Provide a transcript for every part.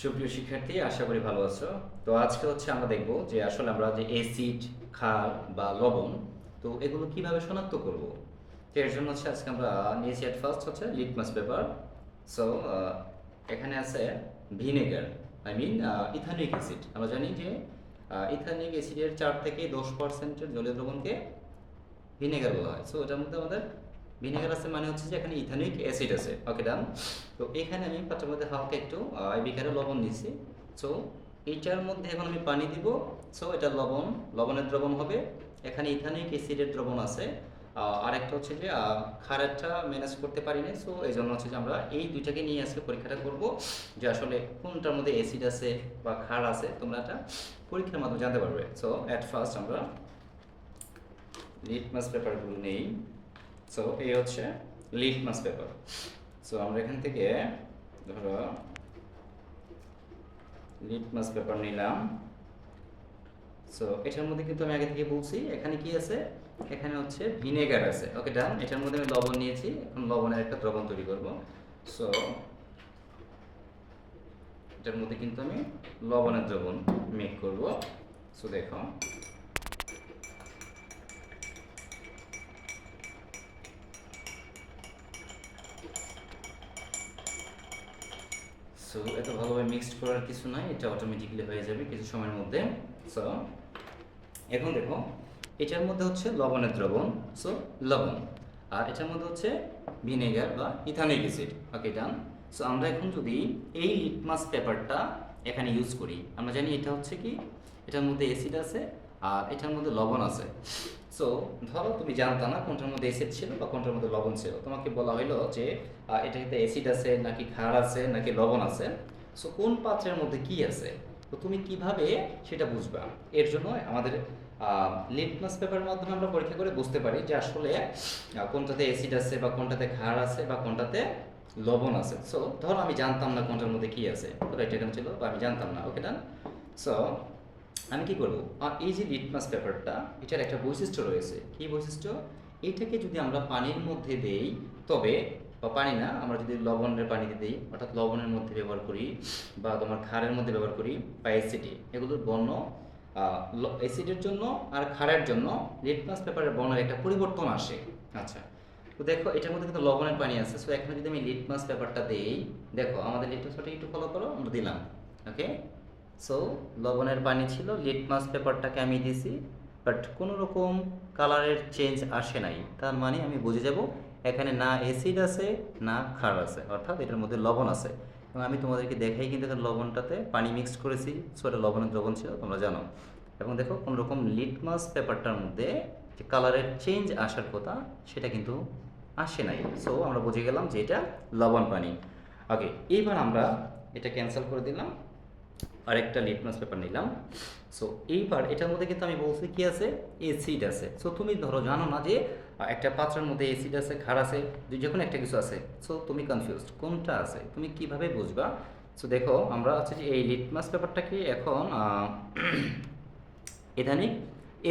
সুপ্রিয় শিক্ষার্থী, আশা করি ভালো আছো। তো আজকে হচ্ছে আমরা দেখব যে আসলে আমরা যে অ্যাসিড ক্ষার বা লবণ, তো এগুলো কীভাবে শনাক্ত করব? তো এর জন্য হচ্ছে আজকে আমরা নিয়েছি অ্যাট ফার্স্ট হচ্ছে লিটমাস পেপার সো এখানে আছে vinegar I mean ethanoic acid আমরা জানি যে ইথানিক অ্যাসিডের চার থেকে দশ পার্সেন্টের জলীয় দ্রবণকে ভিনেগার বলা হয়। সো এটার মধ্যে আমাদের ভিনেগার আছে মানে হচ্ছে যে এখানে ইথানিক অ্যাসিড আছে। ওকে ডান তো এখানে আমি পাত্রের মধ্যে হালকা একটু বিকারে লবণ দিছি। সো এইটার মধ্যে এখন আমি পানি দিব। সো এটা লবণ লবণের দ্রবণ হবে। এখানে ইথানিক অ্যাসিডের দ্রবণ আছে। আরেকটা হচ্ছে যে আহ, খারারটা ম্যানেজ করতে পারি না সো এই জন্য হচ্ছে যে আমরা এই দুইটাকে নিয়ে আজকে পরীক্ষাটা করব যে আসলে কোনটার মধ্যে অ্যাসিড আছে বা ক্ষার আছে তোমরা এটা পরীক্ষার মাধ্যমে জানতে পারবে। সো অ্যাট ফার্স্ট আমরা লিটমাস পেপারগুলো নেই। সো এই হচ্ছে লিটমাস পেপার সো আমরা এখান থেকে ধরো লিটমাস পেপার নিলাম। সো এটার মধ্যে কিন্তু আমি আগে থেকে বলছি, এখানে কি আছে? এখানে হচ্ছে ভিনেগার আছে। ওকে ডান এটার মধ্যে আমি লবণ নিয়েছি। এখন লবণের একটা দ্রবণ তৈরি করব। সো এটার মধ্যে কিন্তু আমি লবণের দ্রবণ মেক করব। সো দেখো। সো এত ভালোভাবে মিক্সড করার কিছু নাই, এটা অটোমেটিকলি হয়ে যাবে কিছু সময়ের মধ্যে। সো এখন দেখো, এটার মধ্যে হচ্ছে লবণের দ্রবণ। সো লবণ। আর এটার মধ্যে হচ্ছে ভিনেগার বা ethanoic acid. Okay done so আমরা এখন যদি এই লিটমাস পেপারটা এখানে ইউজ করি, আমরা জানি এটা হচ্ছে কি? এটার মধ্যে অ্যাসিড আছে আর এটার মধ্যে লবণ আছে। সো ধরো তুমি জানতা না কোনটার মধ্যে অ্যাসিড ছিল বা কোনটার মধ্যে লবণ ছিল। তোমাকে বলা হলো যে এটাতে অ্যাসিড আছে, নাকি ক্ষার আছে, নাকি লবণ আছে। সো কোন পাত্রের মধ্যে কি আছে? তো তুমি কীভাবে সেটা বুঝবা? এর জন্য আমাদের লিটমাস পেপারের মাধ্যমে আমরা পরীক্ষা করে বুঝতে পারি যে আসলে কোনটাতে অ্যাসিড আছে বা কোনটাতে ক্ষার আছে বা কোনটাতে লবণ আছে। সো ধরো আমি জানতাম না কোনটার মধ্যে কি আছে। এটা ছিল? বা আমি জানতাম না। ওকে ডান সো আমি কি করব? এই যে লিটমাস পেপারটা এটার একটা বৈশিষ্ট্য রয়েছে। কি বৈশিষ্ট্য? এটাকে যদি আমরা পানির মধ্যে দেই, তবে, বা পানি না, আমরা যদি লবণের পানিতে দিই, অর্থাৎ লবণের মধ্যে ব্যবহার করি, বা তোমার ক্ষারের মধ্যে ব্যবহার করি, বা অ্যাসিডে এগুলোর বর্ণ অ্যাসিডের জন্য আর ক্ষারের জন্য লিটমাস পেপারের বর্ণের একটা পরিবর্তন আসে। আচ্ছা তো দেখো, এটার মধ্যে কিন্তু লবণের পানি আছে। সো এখানে যদি আমি লিটমাস পেপারটা দেই, দেখো, আমাদের লিটমাস পেপারটা একটু ফলো করো, আমরা দিলাম। ওকে সো লবণের পানি ছিল লিটমাস পেপারটাকে আমি দিছি বাট কোনো রকম কালারের চেঞ্জ আসে নাই। তার মানে আমি বুঝে যাব, এখানে না অ্যাসিড আছে, না ক্ষার আছে, অর্থাৎ এটার মধ্যে লবণ আছে। এবং আমি তোমাদেরকে দেখাই কিন্তু লবণটাতে পানি মিক্সড করেছি সো এটা লবণের দ্রবণ ছিল, তোমরা জানো। এবং দেখো, কোনো রকম লিটমাস পেপারটার মধ্যে যে কালারের চেঞ্জ আসার কথা, সেটা কিন্তু আসে নাই। সো আমরা বুঝে গেলাম যে এটা লবণ পানি। ওকে এইবার আমরা এটা ক্যান্সেল করে দিলাম। আরেকটা লিটমাস পেপার নিলাম। সো এইবার এটার মধ্যে কিন্তু আমি বলছি কি আছে? এসিড আছে। সো তুমি ধরো জানো না যে একটা পাত্রের মধ্যে এসিড আছে ক্ষার আছে দুই কোনো একটা কিছু আছে। সো তুমি কনফিউজড কোনটা আছে? তুমি কীভাবে বুঝবা? সো দেখো আমরা হচ্ছে যে এই লিটমাস পেপারটাকে এখন আহ,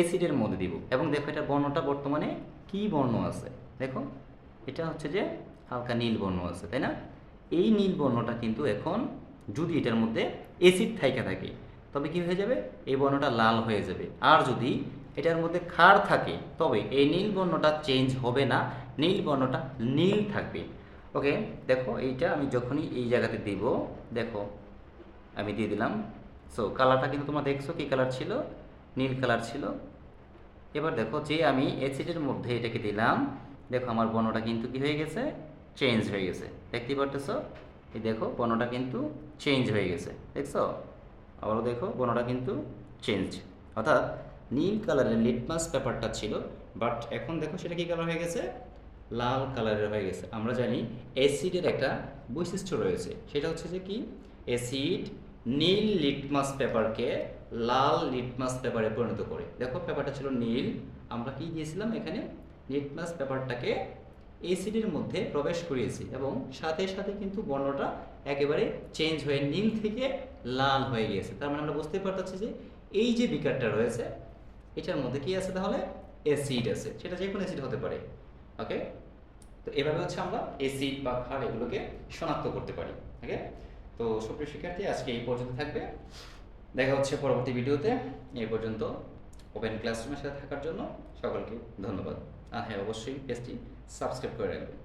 এসিডের মধ্যে দিব। এবং দেখো এটা বর্ণটা বর্তমানে কি বর্ণ আছে? দেখো এটা হচ্ছে যে হালকা নীল বর্ণ আছে তাই না? এই নীল বর্ণটা কিন্তু এখন যদি এটার মধ্যে অ্যাসিড থাইকা থাকে, তবে কি হয়ে যাবে? এই বর্ণটা লাল হয়ে যাবে। আর যদি এটার মধ্যে ক্ষার থাকে, তবে এই নীল বর্ণটা চেঞ্জ হবে না। নীল বর্ণটা নীল থাকবে। ওকে, দেখো, এইটা আমি যখনই এই জায়গাতে দিব, দেখো, আমি দিয়ে দিলাম। সো কালারটা কিন্তু তোমরা দেখছ কী কালার ছিল? নীল কালার ছিল। এবার দেখো, যে আমি অ্যাসিডের মধ্যে এটাকে দিলাম, দেখো, আমার বর্ণটা কিন্তু কি হয়ে গেছে? চেঞ্জ হয়ে গেছে। দেখতেই পারতেছো? এই দেখো, বর্ণটা কিন্তু চেঞ্জ হয়ে গেছে, দেখছ? আবারও দেখো, বর্ণটা কিন্তু চেঞ্জ অর্থাৎ নীল কালারের লিটমাস পেপারটা ছিল বাট এখন দেখো সেটা কি কালার হয়ে গেছে? লাল কালারের হয়ে গেছে। আমরা জানি অ্যাসিডের একটা বৈশিষ্ট্য রয়েছে। সেটা হচ্ছে যে কি? অ্যাসিড নীল লিটমাস পেপারকে লাল লিটমাস পেপারে পরিণত করে। দেখো পেপারটা ছিল নীল। আমরা কি দিয়েছিলাম এখানে? লিটমাস পেপারটাকে অ্যাসিডের মধ্যে প্রবেশ করিয়েছি এবং সাথে সাথে কিন্তু বর্ণটা একেবারে চেঞ্জ হয়ে নীল থেকে লাল হয়ে গিয়েছে। তার মানে আমরা বুঝতে পারতেছি যে এই যে বিকারটা রয়েছে, এটার মধ্যে কি আছে তাহলে? অ্যাসিড আছে। সেটা যে কোনো অ্যাসিড হতে পারে। ওকে তো এভাবে হচ্ছে আমরা অ্যাসিড বা ক্ষার এগুলোকে শনাক্ত করতে পারি। ওকে তো সুপ্রিয় শিক্ষার্থী, আজকে এই পর্যন্ত থাকবে। দেখা হচ্ছে পরবর্তী ভিডিওতে। এই পর্যন্ত ওপেন ক্লাসরুমের সাথে থাকার জন্য সকলকে ধন্যবাদ। আর হ্যাঁ অবশ্যই পেজটি সাবস্ক্রাইব করে রাখবেন।